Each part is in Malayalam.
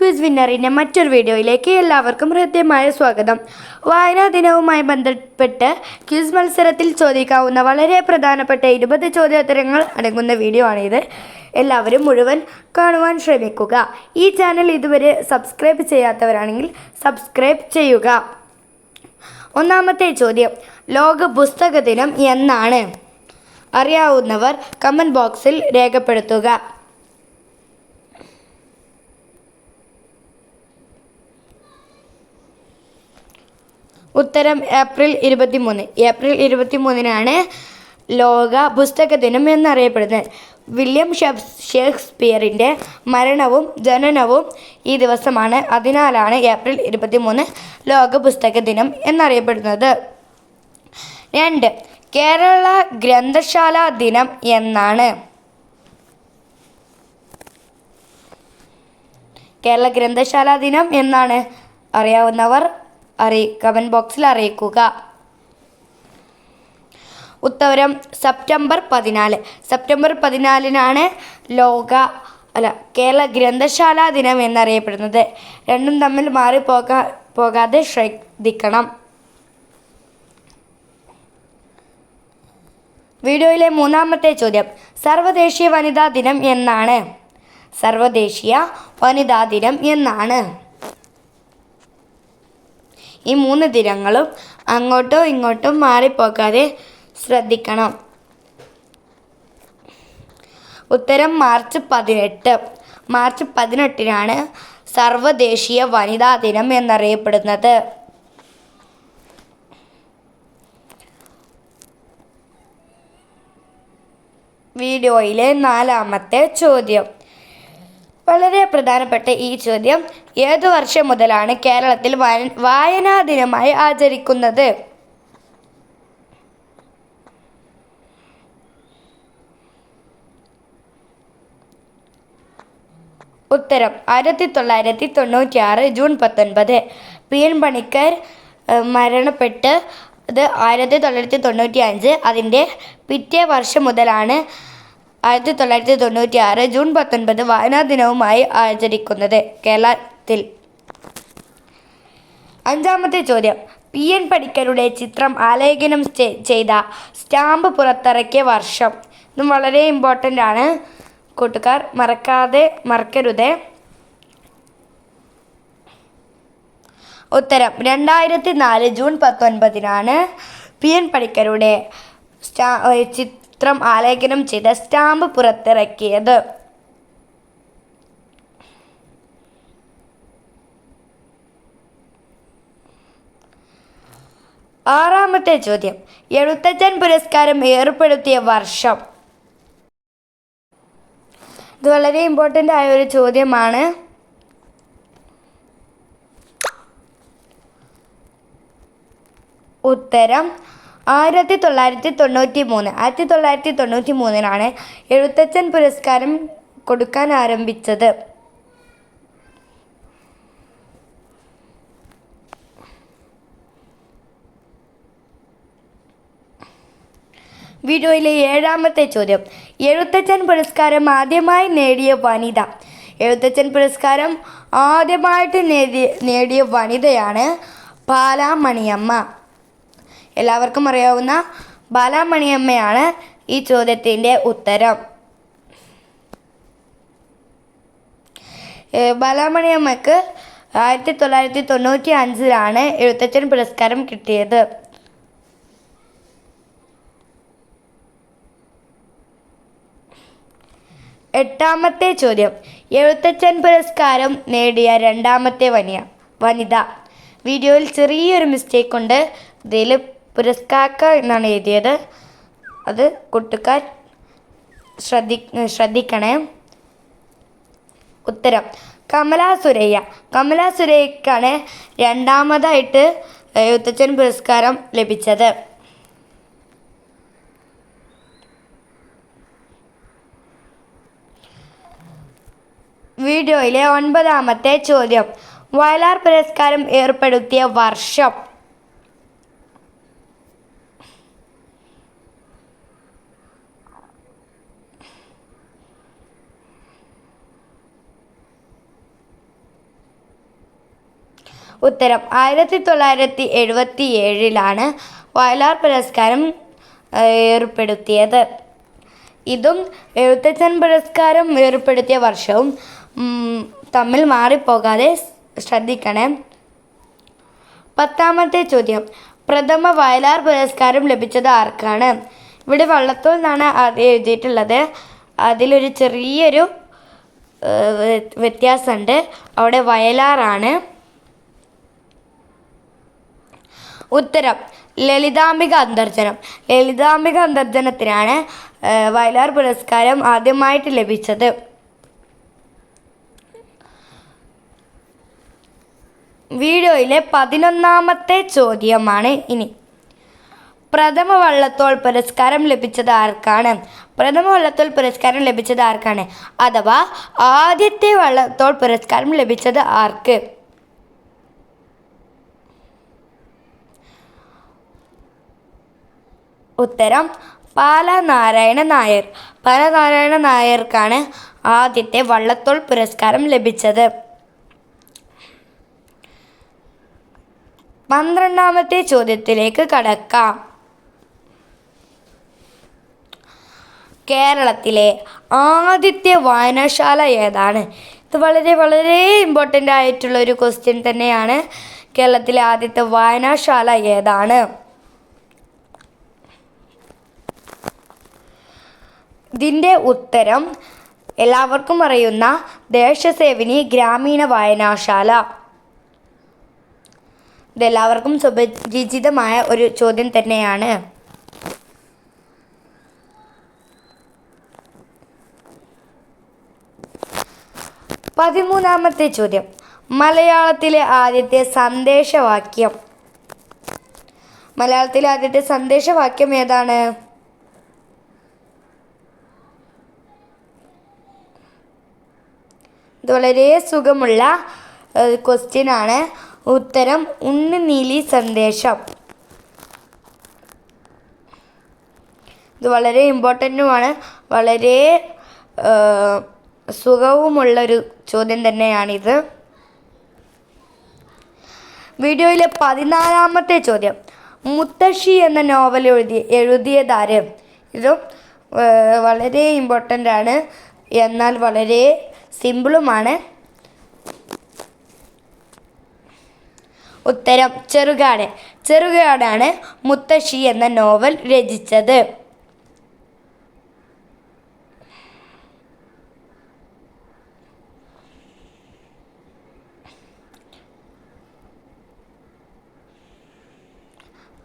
ക്വിസ് വിന്നറിന്റെ മറ്റൊരു വീഡിയോയിലേക്ക് എല്ലാവർക്കും ഹൃദ്യമായ സ്വാഗതം. വായനാ ദിനവുമായി ബന്ധപ്പെട്ട് ക്വിസ് മത്സരത്തിൽ ചോദിക്കാവുന്ന വളരെ പ്രധാനപ്പെട്ട ഇരുപത് ചോദ്യോത്തരങ്ങൾ അടങ്ങുന്ന വീഡിയോ ആണിത്. എല്ലാവരും മുഴുവൻ കാണുവാൻ ശ്രമിക്കുക. ഈ ചാനൽ ഇതുവരെ സബ്സ്ക്രൈബ് ചെയ്യാത്തവരാണെങ്കിൽ സബ്സ്ക്രൈബ് ചെയ്യുക. ഒന്നാമത്തെ ചോദ്യം ലോക പുസ്തക ദിനം എന്നാണ്? അറിയാവുന്നവർ കമന്റ് ബോക്സിൽ രേഖപ്പെടുത്തുക. ഉത്തരം ഏപ്രിൽ ഇരുപത്തിമൂന്ന്. ഏപ്രിൽ ഇരുപത്തിമൂന്നിനാണ് ലോക പുസ്തക ദിനം എന്നറിയപ്പെടുന്നത്. വില്യം ഷേക്സ്പിയറിന്റെ മരണവും ജനനവും ഈ ദിവസമാണ്. അതിനാലാണ് ഏപ്രിൽ ഇരുപത്തിമൂന്ന് ലോക പുസ്തക ദിനം എന്നറിയപ്പെടുന്നത്. രണ്ട് കേരള ഗ്രന്ഥശാല ദിനം എന്നാണ്. കേരള ഗ്രന്ഥശാല ദിനം എന്നാണ് അറിയാവുന്നവർ അറിയി കമന്റ് ബോക്സിൽ അറിയിക്കുക. ഉത്തരം സെപ്റ്റംബർ പതിനാല്. സെപ്റ്റംബർ പതിനാലിനാണ് ലോക അല്ല കേരള ഗ്രന്ഥശാല ദിനം എന്നറിയപ്പെടുന്നത്. രണ്ടും തമ്മിൽ മാറിപ്പോകാ പോകാതെ ശ്രദ്ധിക്കണം. വീഡിയോയിലെ മൂന്നാമത്തെ ചോദ്യം. സർവദേശീയ വനിതാ ദിനം എന്നാണ്. സർവദേശീയ വനിതാ ദിനം എന്നാണ്. ഈ മൂന്ന് തിരങ്ങളും അങ്ങോട്ടോ ഇങ്ങോട്ടും മാറിപ്പോകാതെ ശ്രദ്ധിക്കണം. ഉത്തരം മാർച്ച് പതിനെട്ട്. മാർച്ച് പതിനെട്ടിനാണ് സർവദേശീയ വനിതാ ദിനം എന്നറിയപ്പെടുന്നത്. വീഡിയോയിലെ നാലാമത്തെ ചോദ്യം. വളരെ പ്രധാനപ്പെട്ട ഈ ചോദ്യം ഏതു വർഷം മുതലാണ് കേരളത്തിൽ വായ- വായനാ ദിനമായി ആചരിക്കുന്നത്? ഉത്തരം ആയിരത്തി തൊള്ളായിരത്തി തൊണ്ണൂറ്റി ആറ് ജൂൺ പത്തൊൻപത്. പി എൻ പണിക്കർ മരണപ്പെട്ട് അത് ആയിരത്തി തൊള്ളായിരത്തി തൊണ്ണൂറ്റി അഞ്ച് അതിന്റെ പിറ്റേ വർഷം മുതലാണ് ആയിരത്തി തൊള്ളായിരത്തി തൊണ്ണൂറ്റി ആറ് ജൂൺ പത്തൊൻപത് വായനാ ദിനവുമായി ആചരിക്കുന്നത് കേരളത്തിൽ. അഞ്ചാമത്തെ ചോദ്യം. പി. എൻ. പണിക്കരുടെ ചിത്രം ആലേഖനം ചെയ്ത സ്റ്റാമ്പ് പുറത്തിറക്കിയ വർഷം. ഇതും വളരെ ഇമ്പോർട്ടന്റ് ആണ്. കൂട്ടുകാർ മറക്കാതെ മറക്കരുതേ. ഉത്തരം. രണ്ടായിരത്തി നാല് ജൂൺ പത്തൊൻപതിനാണ് പി. എൻ. പണിക്കരുടെ സ്റ്റാ ചിത്രം ആലേഖനം ചെയ്ത സ്റ്റാമ്പ് പുറത്തിറക്കിയത്. ആറാമത്തെ ചോദ്യം. എഴുത്തച്ഛൻ പുരസ്കാരം ഏർപ്പെടുത്തിയ വർഷം. ഇത് വളരെ ഇമ്പോർട്ടന്റ് ആയ ഒരു ചോദ്യമാണ്. ഉത്തരം ആയിരത്തി തൊള്ളായിരത്തി തൊണ്ണൂറ്റി മൂന്ന് ആയിരത്തി തൊള്ളായിരത്തി തൊണ്ണൂറ്റി മൂന്നിനാണ് എഴുത്തച്ഛൻ പുരസ്കാരം കൊടുക്കാൻ ആരംഭിച്ചത്. വീഡിയോയിലെ ഏഴാമത്തെ ചോദ്യം. എഴുത്തച്ഛൻ പുരസ്കാരം ആദ്യമായി നേടിയ വനിത. എഴുത്തച്ഛൻ പുരസ്കാരം ആദ്യമായിട്ട് നേടിയ നേടിയ വനിതയാണ് ബാലാമണിയമ്മ എല്ലാവർക്കും അറിയാവുന്ന ബാലാമണിയമ്മയാണ് ഈ ചോദ്യത്തിന്റെ ഉത്തരം. ബാലാമണിയമ്മക്ക് ആയിരത്തി തൊള്ളായിരത്തി തൊണ്ണൂറ്റി അഞ്ചിലാണ് എഴുത്തച്ഛൻ പുരസ്കാരം കിട്ടിയത്. എട്ടാമത്തെ ചോദ്യം. എഴുത്തച്ഛൻ പുരസ്കാരം നേടിയ രണ്ടാമത്തെ വനിയ വനിത. വീഡിയോയിൽ ചെറിയൊരു മിസ്റ്റേക്ക് ഉണ്ട്. ഇതിൽ പുരസ്കാക്ക എന്നാണ് എഴുതിയത്. അത് കുട്ടിക്കാർ ശ്രദ്ധി ശ്രദ്ധിക്കണേ. ഉത്തരം. കമല സുരയ്യ. കമല സുരയ്യക്കാണ് രണ്ടാമതായിട്ട് എഴുത്തച്ഛൻ പുരസ്കാരം ലഭിച്ചത്. വീഡിയോയിലെ ഒൻപതാമത്തെ ചോദ്യം. വയലാർ പുരസ്കാരം ഏർപ്പെടുത്തിയ വർഷം ഉത്തരം. ആയിരത്തി തൊള്ളായിരത്തി എഴുപത്തി ഏഴിലാണ് വയലാർ പുരസ്കാരം ഏർപ്പെടുത്തിയത്. ഇതും എഴുത്തച്ഛൻ പുരസ്കാരം ഏർപ്പെടുത്തിയ വർഷവും തമ്മിൽ മാറിപ്പോകാതെ ശ്രദ്ധിക്കണേ. പത്താമത്തെ ചോദ്യം. പ്രഥമ വയലാർ പുരസ്കാരം ലഭിച്ചത് ആർക്കാണ്? ഇവിടെ വള്ളത്തോൾ എന്നാണ് ആദ്യം എഴുതിയിട്ടുള്ളത്. അതിലൊരു ചെറിയൊരു വ്യത്യാസമുണ്ട്. അവിടെ വയലാറാണ് ഉത്തരം ലളിതാംബിക അന്തർജനം. ലളിതാംബിക അന്തർജനത്തിനാണ് വയലാർ പുരസ്കാരം ആദ്യമായിട്ട് ലഭിച്ചത്. വീഡിയോയിലെ പതിനൊന്നാമത്തെ ചോദ്യമാണ് ഇനി. പ്രഥമ വള്ളത്തോൾ പുരസ്കാരം ലഭിച്ചത് ആർക്കാണ്? പ്രഥമ വള്ളത്തോൾ പുരസ്കാരം ലഭിച്ചത് ആർക്കാണ്? അഥവാ ആദ്യത്തെ വള്ളത്തോൾ പുരസ്കാരം ലഭിച്ചത് ആർക്ക്? ഉത്തരം പാല നാരായണ നായർ. പാല നാരായണ നായർക്കാണ് ആദ്യത്തെ വള്ളത്തോൾ പുരസ്കാരം ലഭിച്ചത്. പന്ത്രണ്ടാമത്തെ ചോദ്യത്തിലേക്ക് കടക്കാം. കേരളത്തിലെ ആദ്യത്തെ വായനശാല ഏതാണ്? ഇത് വളരെ വളരെ ഇമ്പോർട്ടന്റ് ആയിട്ടുള്ള ഒരു ക്വസ്റ്റ്യൻ തന്നെയാണ്. കേരളത്തിലെ ആദ്യത്തെ വായനശാല ഏതാണ്? ഇതിന്റെ ഉത്തരം എല്ലാവർക്കും അറിയുന്ന ദേശസേവിനി ഗ്രാമീണ വായനാശാല. ഇതെല്ലാവർക്കും സുപരിചിതമായ ഒരു ചോദ്യം തന്നെയാണ്. പതിമൂന്നാമത്തെ ചോദ്യം. മലയാളത്തിലെ ആദ്യത്തെ സന്ദേശവാക്യം. മലയാളത്തിലെ ആദ്യത്തെ സന്ദേശവാക്യം ഏതാണ്? ഇത് വളരെ സുഖമുള്ള ക്വസ്റ്റ്യൻ ആണ്. ഉത്തരം ഉണ്ണുനീലി സന്ദേശം. ഇത് വളരെ ഇമ്പോർട്ടന്റുമാണ് വളരെ സുഖവുമുള്ളൊരു ചോദ്യം തന്നെയാണിത്. വീഡിയോയിലെ പതിനാലാമത്തെ ചോദ്യം. മുത്തശ്ശി എന്ന നോവൽ എഴുതി എഴുതിയതാര് ഇതും വളരെ ഇമ്പോർട്ടന്റ് ആണ്. എന്നാൽ വളരെ സിമ്പിളുമാണ്. ഉത്തരം ചെറുകാട്. ചെറുകാടാണ് മുത്തശ്ശി എന്ന നോവൽ രചിച്ചത്.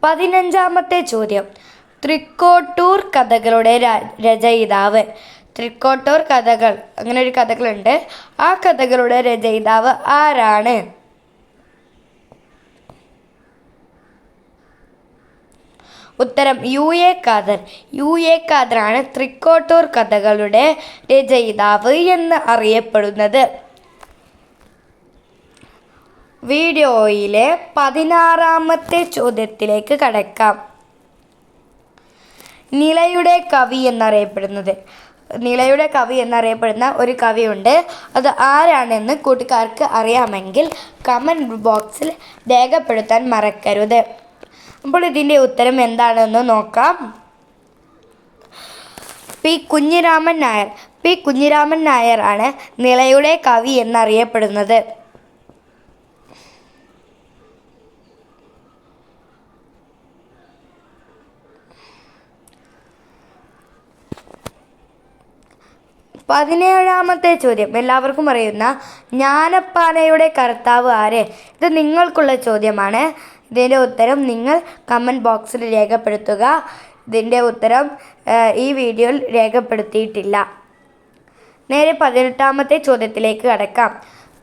പതിനഞ്ചാമത്തെ ചോദ്യം. തൃക്കോട്ടൂർ കഥകളുടെ രചയിതാവ്. തൃക്കോട്ടൂർ കഥകൾ. അങ്ങനെ ഒരു കഥകളുണ്ട്. ആ കഥകളുടെ രചയിതാവ് ആരാണ്? ഉത്തരം U A Khader. U A ഖാദറാണ് Thrikkottur കഥകളുടെ രചയിതാവ് എന്ന് അറിയപ്പെടുന്നത്. വീഡിയോയിലെ പതിനാറാമത്തെ ചോദ്യത്തിലേക്ക് കടക്കാം. നിലയുടെ കവി എന്നറിയപ്പെടുന്നത്. നിലയുടെ കവി എന്നറിയപ്പെടുന്ന ഒരു കവിയുണ്ട്. അത് ആരാണെന്ന് കൂട്ടുകാർക്ക് അറിയാമെങ്കിൽ കമന്റ് ബോക്സിൽ രേഖപ്പെടുത്താൻ മറക്കരുത്. അപ്പോൾ ഇതിന്റെ ഉത്തരം എന്താണെന്ന് നോക്കാം. പി. കുഞ്ഞിരാമൻ നായർ. പി. കുഞ്ഞിരാമൻ നായർ ആണ് നിലയുടെ കവി എന്നറിയപ്പെടുന്നത്. പതിനേഴാമത്തെ ചോദ്യം. എല്ലാവർക്കും അറിയുന്ന ജ്ഞാനപ്പാനയുടെ കർത്താവ് ആര്? ഇത് നിങ്ങൾക്കുള്ള ചോദ്യമാണ്. ഇതിന്റെ ഉത്തരം നിങ്ങൾ കമന്റ് ബോക്സിൽ രേഖപ്പെടുത്തുക. ഇതിന്റെ ഉത്തരം ഈ വീഡിയോയിൽ രേഖപ്പെടുത്തിയിട്ടില്ല. നേരെ പതിനെട്ടാമത്തെ ചോദ്യത്തിലേക്ക് കടക്കാം.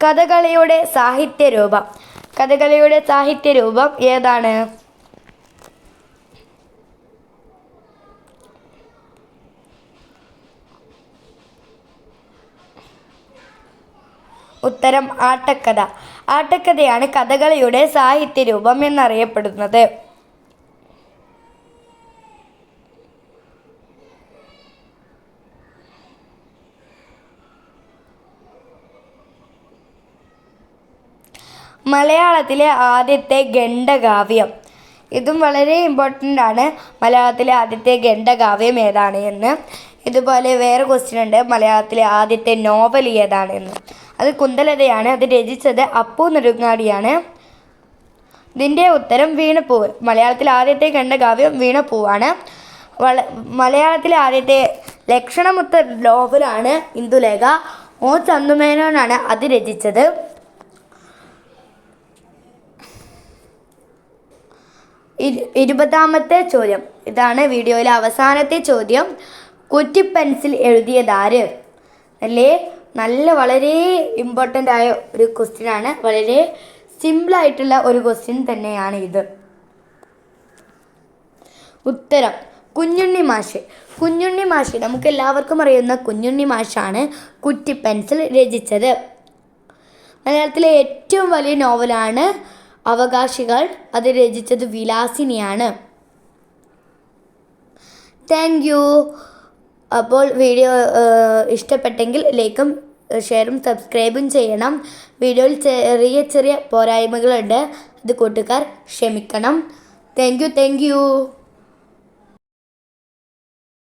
കഥകളിയുടെ സാഹിത്യ രൂപം കഥകളിയുടെ സാഹിത്യ രൂപം ഏതാണ്? ഉത്തരം ആട്ടക്കഥ. ആട്ടക്കഥയാണ് കഥകളിയുടെ സാഹിത്യ രൂപം എന്നറിയപ്പെടുന്നത്. മലയാളത്തിലെ ആദ്യത്തെ ഖണ്ഡകാവ്യം. ഇതും വളരെ ഇമ്പോർട്ടന്റ് ആണ്. മലയാളത്തിലെ ആദ്യത്തെ ഖണ്ഡകാവ്യം ഏതാണ് എന്ന്. ഇതുപോലെ വേറെ ക്വസ്റ്റ്യൻ ഉണ്ട്. മലയാളത്തിലെ ആദ്യത്തെ നോവൽ ഏതാണ് എന്ന്. അത് കുന്തലതയാണ്. അത് രചിച്ചത് അപ്പു നെടുങ്ങാടിയാണ്. ഇതിന്റെ ഉത്തരം വീണപ്പൂവ്. മലയാളത്തിൽ ആദ്യത്തെ കണ്ട കാവ്യം വീണപ്പൂവാണ്. വള മലയാളത്തിലെ ആദ്യത്തെ ലക്ഷണമൊത്ത നോവലാണ് ഇന്ദുലേഖ. ഓ ചന്തുമേനോനാണ് അത് രചിച്ചത്. ഇരു- ഇരുപതാമത്തെ ചോദ്യം. ഇതാണ് വീഡിയോയിലെ അവസാനത്തെ ചോദ്യം. കുറ്റി പെൻസിൽ എഴുതിയതാര്? അല്ലേ? നല്ല വളരെ ഇമ്പോർട്ടന്റ് ആയ ഒരു ക്വസ്റ്റ്യൻ ആണ്. വളരെ സിമ്പിളായിട്ടുള്ള ഒരു ക്വസ്റ്റ്യൻ തന്നെയാണ് ഇത്. ഉത്തരം കുഞ്ഞുണ്ണി മാഷ്. കുഞ്ഞുണ്ണി മാഷ് നമുക്ക് എല്ലാവർക്കും അറിയുന്ന കുഞ്ഞുണ്ണി മാഷാണ് കുറ്റി പെൻസിൽ രചിച്ചത്. മലയാളത്തിലെ ഏറ്റവും വലിയ നോവലാണ് അവകാശികൾ. അത് രചിച്ചത് വിലാസിനിയാണ്. താങ്ക് യു അപ്പോൾ വീഡിയോ ഇഷ്ടപ്പെട്ടെങ്കിൽ ലൈക്കും ഷെയറും സബ്സ്ക്രൈബും ചെയ്യണം. വീഡിയോയിൽ ചെറിയ ചെറിയ പോരായ്മകളുണ്ട്. അത് കൂട്ടുകാർ ക്ഷമിക്കണം. Thank you thank you.